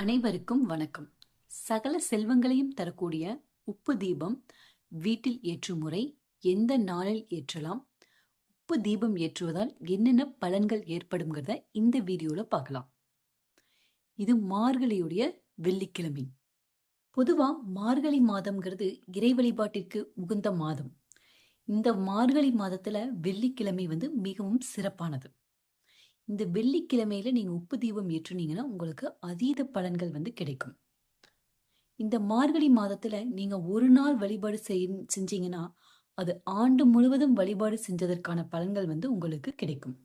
அனைவருக்கும் வணக்கம். சகல செல்வங்களையும் தரக்கூடிய உப்பு தீபம் வீட்டில் ஏற்றும் முறை எந்த நாளில் ஏற்றலாம்? உப்பு தீபம் ஏற்றுவதால் என்னென்ன பலன்கள் ஏற்படுங்கிறத இந்த வீடியோவில் பார்க்கலாம். இது மார்கழியுடைய வெள்ளிக்கிழமை. பொதுவாக மார்கழி மாதம்ங்கிறது இறை வழிபாட்டிற்கு உகந்த மாதம். இந்த மார்கழி மாதத்தில் வெள்ளிக்கிழமை வந்து மிகவும் சிறப்பானது. இந்த வெள்ளிக்கிழமையில நீங்க உப்பு தீபம் ஏற்றுனீங்கன்னா உங்களுக்கு அதீத பலன்கள் வந்து கிடைக்கும். இந்த மார்கழி மாதத்துல நீங்க ஒரு நாள் வழிபாடு செய் செஞ்சீங்கன்னா அது ஆண்டு முழுவதும் வழிபாடு செஞ்சதற்கான பலன்கள் வந்து உங்களுக்கு கிடைக்கும்.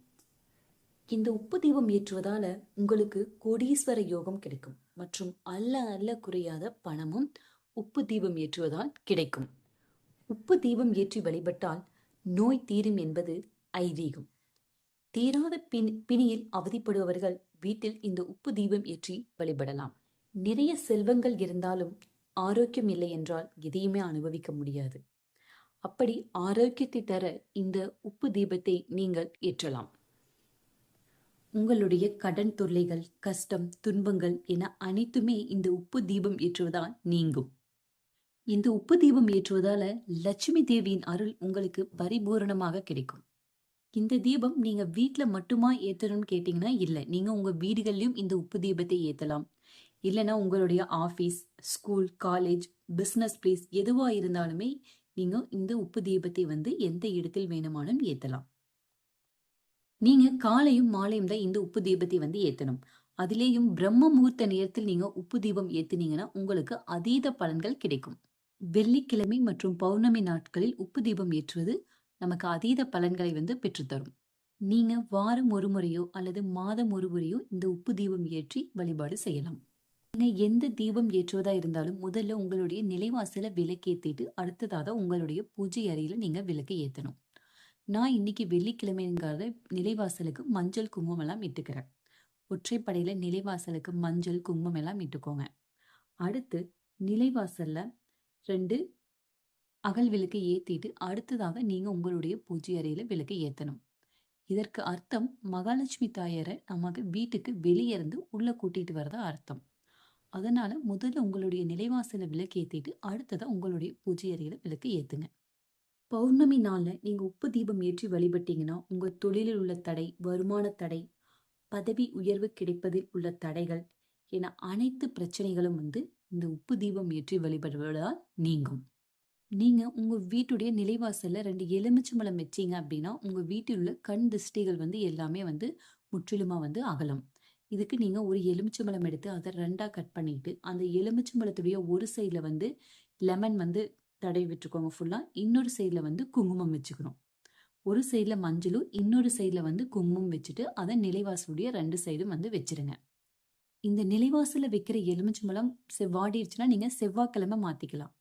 இந்த உப்பு தீபம் ஏற்றுவதால உங்களுக்கு கோடீஸ்வர யோகம் கிடைக்கும் மற்றும் அல்ல அல்ல குறையாத பணமும் உப்பு தீபம் ஏற்றுவதால் கிடைக்கும். உப்பு தீபம் ஏற்றி வழிபட்டால் நோய் தீரும் என்பது ஐதீகம். தீராத பின் பிணியில் அவதிப்படுபவர்கள் வீட்டில் இந்த உப்பு தீபம் ஏற்றி வழிபடலாம். நிறைய செல்வங்கள் இருந்தாலும் ஆரோக்கியம் இல்லை என்றால் எதையுமே அனுபவிக்க முடியாது. அப்படி ஆரோக்கியத்தை தர இந்த உப்பு தீபத்தை நீங்கள் ஏற்றலாம். உங்களுடைய கடன் தொல்லைகள் கஷ்டம் துன்பங்கள் என அனைத்துமே இந்த உப்பு தீபம் ஏற்றுவதால் நீங்கும். இந்த உப்பு தீபம் ஏற்றுவதால லட்சுமி தேவியின் அருள் உங்களுக்கு பரிபூரணமாக கிடைக்கும். இந்த தீபம் நீங்க வீட்டில் மட்டுமா ஏத்தணும்னு கேட்டீங்கன்னா இல்ல. நீங்க உங்க வீடுகள்லயும் இந்த உப்பு தீபத்தை ஏத்தலாம். இல்லைன்னா உங்களுடைய office school college business place எதுவா இருந்தாலுமே நீங்க இந்த உப்பு தீபத்தை வந்து எந்த இடத்தில் வேணுமானும் ஏத்தலாம். நீங்க காலையும் மாலையும் தான் இந்த உப்பு தீபத்தை வந்து ஏத்தணும். அதிலேயும் பிரம்ம முகூர்த்த நேரத்தில் நீங்க உப்பு தீபம் ஏத்துனீங்கன்னா உங்களுக்கு அதீத பலன்கள் கிடைக்கும். வெள்ளிக்கிழமை மற்றும் பௌர்ணமி நாட்களில் உப்பு தீபம் ஏற்றுவது நமக்கு அதீத பலன்களை வந்து பெற்றுத்தரும். நீங்க வாரம் ஒரு முறையோ அல்லது மாதம் ஒரு முறையோ இந்த உப்பு தீபம் ஏற்றி வழிபாடு செய்யலாம். நீங்க எந்த தீபம் ஏற்றுவதா இருந்தாலும் முதல்ல உங்களுடைய நிலைவாசல விளக்கேத்திட்டு அடுத்ததாக உங்களுடைய பூஜை அறையில நீங்க விளக்கு ஏத்தணும். நான் இன்னைக்கு வெள்ளிக்கிழமைங்கிறத நிலைவாசலுக்கு மஞ்சள் குங்குமம் எல்லாம் இட்டுக்கிறேன். ஒற்றைப்படையில நிலைவாசலுக்கு மஞ்சள் குங்குமம் எல்லாம் இட்டுக்கோங்க. அடுத்து நிலைவாசல்ல ரெண்டு அகல் விளக்கு ஏத்திட்டு அடுத்ததாக நீங்க உங்களுடைய பூஜை அறையில விளக்கு ஏத்தணும். இதற்கு அர்த்தம் மகாலட்சுமி தாயாரை நமக்கு வீட்டுக்கு வெளியே இருந்து உள்ள கூட்டிட்டு வரதா அர்த்தம். அதனால முதல்ல உங்களுடைய நிலைவாசல விளக்கு ஏத்திட்டு அடுத்ததா உங்களுடைய பூஜை அறையில விளக்கு ஏத்துங்க. பௌர்ணமி நாளில் நீங்கள் உப்பு தீபம் ஏற்றி வழிபட்டீங்கன்னா உங்கள் தொழிலில் உள்ள தடை வருமான தடை பதவி உயர்வு கிடைப்பதில் உள்ள தடைகள் என அனைத்து பிரச்சனைகளும் வந்து இந்த உப்பு தீபம் ஏற்றி வழிபடுவதால் நீங்கும். நீங்கள் உங்கள் வீட்டுடைய நிலைவாசலில் ரெண்டு எலுமிச்சம்பழம் வச்சீங்க அப்படின்னா உங்கள் வீட்டில் உள்ள கண் திருஷ்டிகள் வந்து எல்லாமே வந்து முற்றிலுமாக வந்து அகலும். இதுக்கு நீங்கள் ஒரு எலுமிச்சம்பழம் எடுத்து அதை ரெண்டாக கட் பண்ணிட்டு அந்த எலுமிச்சம்பழத்துடைய ஒரு சைடில் வந்து லெமன் வந்து தடவி விட்டுருக்கோங்க ஃபுல்லாக இன்னொரு சைடில் வந்து குங்குமம் வச்சுக்கணும். ஒரு சைடில் மஞ்சளும் இன்னொரு சைடில் வந்து குங்குமம் வச்சுட்டு அதை நிலைவாசலுடைய ரெண்டு சைடும் வந்து வச்சிருங்க. இந்த நிலைவாசலில் வைக்கிற எலுமிச்சம்பழம் செவ்வாடிடுச்சுன்னா நீங்கள் செவ்வாய்க்கிழமை மாற்றிக்கலாம்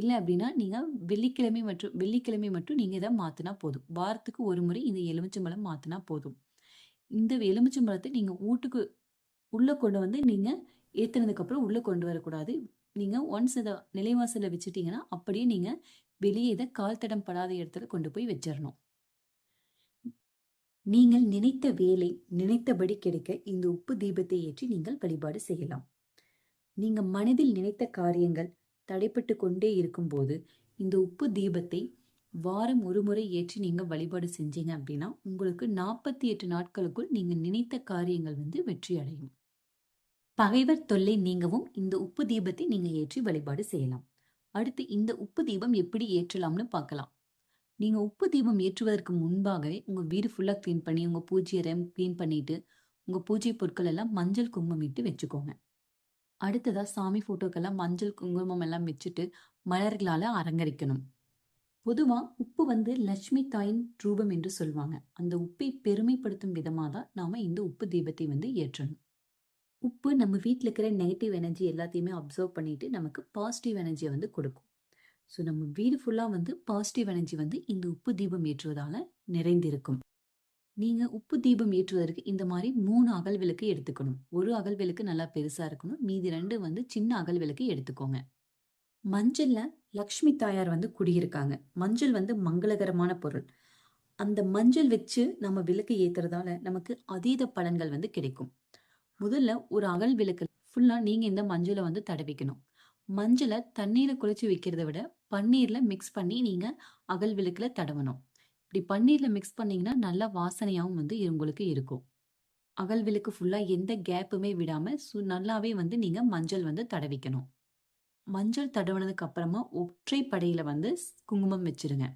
இல்லை அப்படின்னா நீங்கள் வெள்ளிக்கிழமை மற்றும் வெள்ளிக்கிழமை மட்டும் நீங்கள் இதை மாற்றினா போதும். வாரத்துக்கு ஒரு முறை இந்த எலுமிச்சம்பழம் மாற்றினா போதும். இந்த எலுமிச்சம்பழத்தை நீங்கள் வீட்டுக்கு உள்ளே கொண்டு வந்து நீங்கள் ஏற்றுனதுக்கப்புறம் உள்ளே கொண்டு வரக்கூடாது. நீங்கள் ஒன்ஸ் இதை நிலைவாசலில் வச்சுட்டிங்கன்னா அப்படியே நீங்கள் வெளியே இதை கால் தடம் படாத இடத்துல கொண்டு போய் வச்சிடணும் நீங்கள் நினைத்த வேலை நினைத்தபடி கிடைக்க இந்த உப்பு தீபத்தை ஏற்றி நீங்கள் வழிபாடு செய்யலாம். நீங்கள் மனதில் நினைத்த காரியங்கள் தடைப்பட்டு கொண்டே இருக்கும்போது இந்த உப்பு தீபத்தை வாரம் ஒரு முறை ஏற்றி நீங்கள் வழிபாடு செஞ்சீங்க அப்படின்னா உங்களுக்கு நாற்பத்தி எட்டு நாட்களுக்குள் நீங்கள் நினைத்த காரியங்கள் வந்து வெற்றி அடையும். பகைவர் தொல்லை நீங்கவும் இந்த உப்பு தீபத்தை நீங்கள் ஏற்றி வழிபாடு செய்யலாம். அடுத்து இந்த உப்பு தீபம் எப்படி ஏற்றலாம்னு பார்க்கலாம். நீங்கள் உப்பு தீபம் ஏற்றுவதற்கு முன்பாகவே உங்கள் வீடு ஃபுல்லாக க்ளீன் பண்ணி உங்கள் பூஜை ரேம் க்ளீன் பண்ணிட்டு உங்கள் பூஜை பொருட்கள் எல்லாம் மஞ்சள் குங்குமம் இட்டு வச்சுக்கோங்க. அடுத்ததா சாமி போட்டோக்கெல்லாம் மஞ்சள் குங்குமம் எல்லாம் வச்சுட்டு மலர்களால அலங்கரிக்கணும். பொதுவாக உப்பு வந்து லட்சுமி தாயின் ரூபம் என்று சொல்லுவாங்க. அந்த உப்பை பெருமைப்படுத்தும் விதமாக தான் நாம் இந்த உப்பு தீபத்தை வந்து ஏற்றணும். உப்பு நம்ம வீட்டில் இருக்கிற நெகட்டிவ் எனர்ஜி எல்லாத்தையுமே அப்சர்வ் பண்ணிட்டு நமக்கு பாசிட்டிவ் எனர்ஜியை வந்து கொடுக்கும். ஸோ நம்ம வீடு ஃபுல்லாக வந்து பாசிட்டிவ் எனர்ஜி வந்து இந்த உப்பு தீபம் ஏற்றுவதால் நிறைந்திருக்கும். நீங்க உப்பு தீபம் ஏற்றுவதற்கு இந்த மாதிரி மூணு அகல் விளக்கு எடுத்துக்கணும். ஒரு அகல் விளக்கு நல்லா பெருசா இருக்கணும். மீதி ரெண்டு வந்து சின்ன அகல் விளக்கு எடுத்துக்கோங்க. மஞ்சள்ல லக்ஷ்மி தாயார் வந்து குடியிருக்காங்க. மஞ்சள் வந்து மங்களகரமான பொருள். அந்த மஞ்சள் வச்சு நம்ம விளக்கு ஏத்துறதால நமக்கு அதீத பலன்கள் வந்து கிடைக்கும். முதல்ல ஒரு அகல் விளக்கு ஃபுல்லா நீங்க இந்த மஞ்சளை வந்து தடவிக்கணும். மஞ்சளை தண்ணீல குழச்சு வைக்கிறத விட, பன்னீர்ல மிக்ஸ் பண்ணி நீங்க அகல் விளக்குல தடவணும். இப்படி பன்னீர்ல மிக்ஸ் பண்ணீங்கன்னா, நல்ல வாசனையாவும் வந்து உங்களுக்கு இருக்கும். அகல் விளக்கு ஃபுல்லா எந்த கேப்புமே விடாம சு நல்லாவே வந்து நீங்க மஞ்சள் வந்து தடவிக்கணும். மஞ்சள் தடவுனதுக்கு அப்புறமா ஒற்றை படையில வந்து குங்குமம் வச்சிருங்க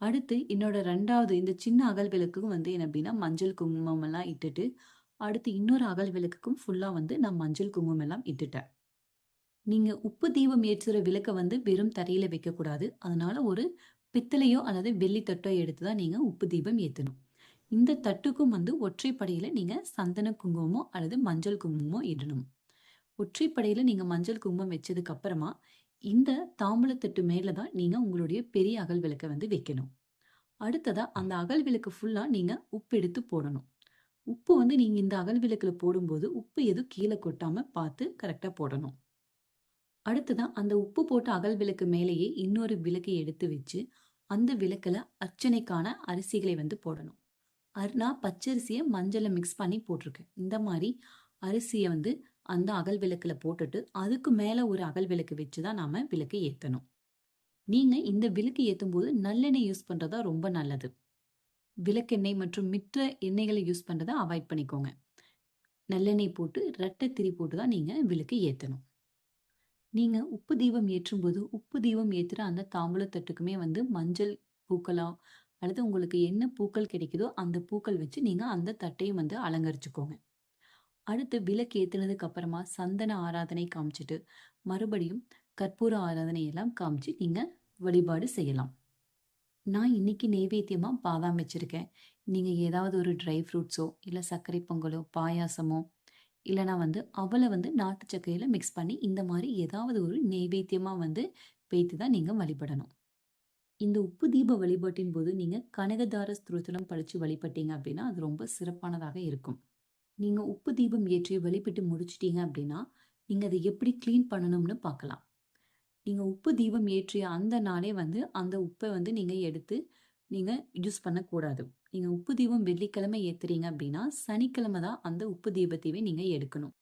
அடுத்து என்னோட ரெண்டாவது இந்த சின்ன அகல் விளக்குக்கும் வந்து என்ன அப்படின்னா, மஞ்சள் குங்குமம் எல்லாம் இட்டுட்டு, அடுத்து இன்னொரு அகல் விளக்குக்கும் ஃபுல்லா வந்து நான் மஞ்சள் குங்குமம் எல்லாம் இட்டுட்டேன். நீங்க உப்பு தீபம் ஏற்றுற விளக்கை வந்து வெறும் தரையில வைக்கக்கூடாது. அதனால ஒரு பித்தளையோ அல்லது வெள்ளி தட்டோ எடுத்து தான் நீங்கள் உப்பு தீபம் ஏற்றணும் இந்த தட்டுக்கும் வந்து ஒற்றைப்படையில் நீங்கள் சந்தன குங்குமமோ அல்லது மஞ்சள் குங்குமமோ இடணும். ஒற்றைப்படையில் நீங்கள் மஞ்சள் குங்குமம் வச்சதுக்கு அப்புறமா, இந்த தாம்பூலத்தட்டு மேலே தான் நீங்கள் உங்களுடைய பெரிய அகல் விளக்கை வந்து வைக்கணும். அடுத்ததாக அந்த அகல் விளக்கு ஃபுல்லாக நீங்கள் உப்பு எடுத்து போடணும். உப்பு வந்து நீங்கள் இந்த அகல் விளக்கில் போடும்போது, உப்பு எதுவும் கீழே கொட்டாமல் பார்த்து கரெக்டாக போடணும். அடுத்ததாக அந்த உப்பு போட்ட அகல் விளக்கு மேலேயே இன்னொரு விளக்கை எடுத்து வச்சு, அந்த விளக்கில் அர்ச்சனைக்கான அரிசிகளை வந்து போடணும். அர்னா பச்சரிசியை மஞ்சளை மிக்ஸ் பண்ணி போட்டிருக்கேன். இந்த மாதிரி அரிசியை வந்து அந்த அகல் விளக்கில் போட்டுட்டு, அதுக்கு மேலே ஒரு அகல் விளக்கு வச்சு தான் நாம் விளக்கு ஏற்றணும் நீங்கள் இந்த விளக்கு ஏத்தும்போது நல்லெண்ணெய் யூஸ் பண்ணுறதா ரொம்ப நல்லது. விளக்கெண்ணெய் மற்றும் மிற்ற எண்ணெய்களை யூஸ் பண்ணுறதை அவாய்ட் பண்ணிக்கோங்க. நல்லெண்ணெய் போட்டு, ரெட்டை திரி போட்டு தான் நீங்கள் விளக்கு ஏற்றணும் நீங்க உப்பு தீபம் ஏற்றும்போது, உப்பு தீபம் ஏத்துற அந்த தாம்பூலத்தட்டுக்குமே வந்து மஞ்சள் பூக்களா, அல்லது உங்களுக்கு என்ன பூக்கள் கிடைக்குதோ, அந்த பூக்கள் வச்சு நீங்க அந்த தட்டையும் வந்து அலங்கரிச்சுக்கோங்க. அடுத்து விளக்கு ஏத்துனதுக்கு அப்புறமா சந்தன ஆராதனை காமிச்சிட்டு மறுபடியும் கற்பூர ஆராதனை எல்லாம் காமிச்சு நீங்க வழிபாடு செய்யலாம். நான் இன்னைக்கு நெய்வேத்தியமா பாதாம் வச்சிருக்கேன். நீங்க ஏதாவது ஒரு ட்ரை ஃப்ரூட்ஸோ, இல்லை சர்க்கரை பொங்கலோ, பாயாசமோ, இல்லைனா வந்து அவளை வந்து நாட்டு சக்கையில் மிக்ஸ் பண்ணி இந்த மாதிரி ஏதாவது ஒரு நைவேத்தியமாக வந்து வைத்து தான் நீங்கள் வழிபடணும். இந்த உப்பு தீப வழிபாட்டின் போது நீங்கள் கனகதார ஸ்தோத்திரம் படித்து வழிபட்டீங்க அப்படின்னா, அது ரொம்ப சிறப்பானதாக இருக்கும். நீங்கள் உப்பு தீபம் ஏற்றி வழிபட்டு முடிச்சிட்டீங்க அப்படின்னா, நீங்கள் அதை எப்படி க்ளீன் பண்ணணும்னு பார்க்கலாம். நீங்கள் உப்பு தீபம் ஏற்றிய அந்த நாளே வந்து அந்த உப்பை வந்து நீங்கள் எடுத்து நீங்கள் யூஸ் பண்ணக்கூடாது. நீங்கள் உப்பு தீபம் வெள்ளிக்கிழமை ஏற்றுறீங்க அப்படின்னா, சனிக்கிழமை தான் அந்த உப்பு தீபத்தையே நீங்கள் எடுக்கணும்.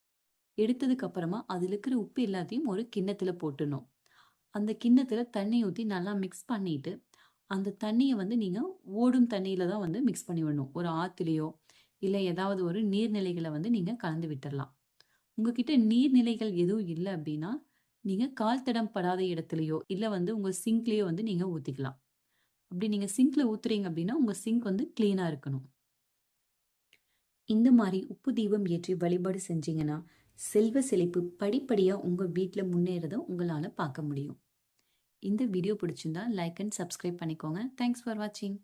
எடுத்ததுக்கு அப்புறமா இருக்கிற உப்பு எல்லாத்தையும் ஒரு கிண்ணத்தில் போட்டுடணும் அந்த கிண்ணத்தில் தண்ணி ஊற்றி நல்லா மிக்ஸ் பண்ணிட்டு, அந்த தண்ணியை வந்து நீங்கள் ஓடும் தண்ணியில் தான் வந்து மிக்ஸ் பண்ணி விடணும். ஒரு ஆற்றுலேயோ இல்லை ஏதாவது ஒரு நீர்நிலைகளை வந்து நீங்கள் கலந்து விட்டுடலாம் உங்ககிட்ட நீர்நிலைகள் எதுவும் இல்லை அப்படின்னா, நீங்கள் கால் தடம் படாத இடத்துலையோ இல்லை வந்து உங்கள் சிங்க்லேயோ வந்து நீங்கள் ஊற்றிக்கலாம் அப்படி நீங்கள் சிங்க்ல ஊத்துறீங்க அப்படின்னா, உங்க சிங்க் வந்து கிளீனா இருக்கணும். இந்த மாதிரி உப்பு தீபம் ஏற்றி வழிபாடு செஞ்சீங்கன்னா, செல்வ செழிப்பு படிப்படியாக உங்கள் வீட்டில் முன்னேறதை உங்களால் பார்க்க முடியும். இந்த வீடியோ பிடிச்சிருந்தா லைக் அண்ட் சப்ஸ்கிரைப் பண்ணிக்கோங்க. தேங்க்ஸ் ஃபார் வாட்சிங்.